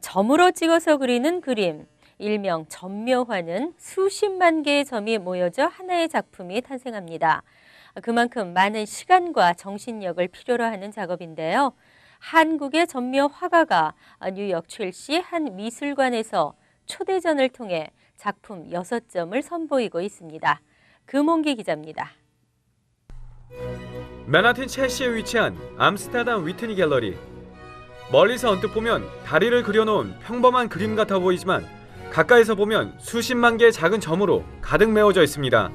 점으로 찍어서 그리는 그림, 일명 점묘화는 수십만 개의 점이 모여져 하나의 작품이 탄생합니다. 그만큼 많은 시간과 정신력을 필요로 하는 작업인데요. 한국의 점묘 화가가 뉴욕 첼시 한 미술관에서 초대전을 통해 작품 6점을 선보이고 있습니다. 금홍기 기자입니다. 맨하튼 첼시에 위치한 암스테르담 위트니 갤러리. 멀리서 언뜻 보면 다리를 그려놓은 평범한 그림 같아 보이지만 가까이서 보면 수십만 개의 작은 점으로 가득 메워져 있습니다.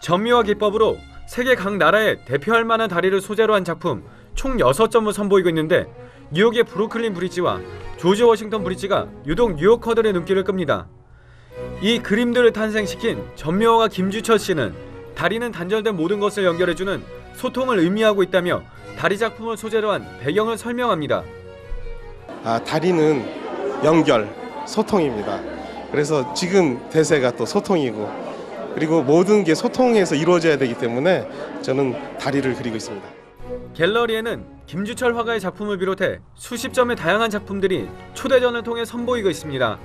점묘화 기법으로 세계 각 나라에 대표할 만한 다리를 소재로 한 작품 총 6점을 선보이고 있는데 뉴욕의 브루클린 브리지와 조지 워싱턴 브리지가 유독 뉴요커들의 눈길을 끕니다. 이 그림들을 탄생시킨 점묘화가 김주철 씨는 다리는 단절된 모든 것을 연결해주는 소통을 의미하고 있다며 다리 작품을 소재로 한 배경을 설명합니다. 아, 다리는 연결, 소통입니다. 그래서 지금 대세가 또 소통이고 그리고 모든 게 소통에서 이루어져야 되기 때문에 저는 다리를 그리고 있습니다. 갤러리에는 김주철 화가의 작품을 비롯해 수십 점의 다양한 작품들이 초대전을 통해 선보이고 있습니다.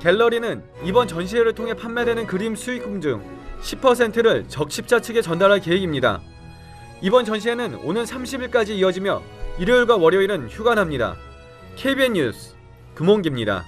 갤러리는 이번 전시회를 통해 판매되는 그림 수익금 중 10%를 적십자 측에 전달할 계획입니다. 이번 전시회는 오는 30일까지 이어지며 일요일과 월요일은 휴관합니다. KBN 뉴스 금홍기입니다.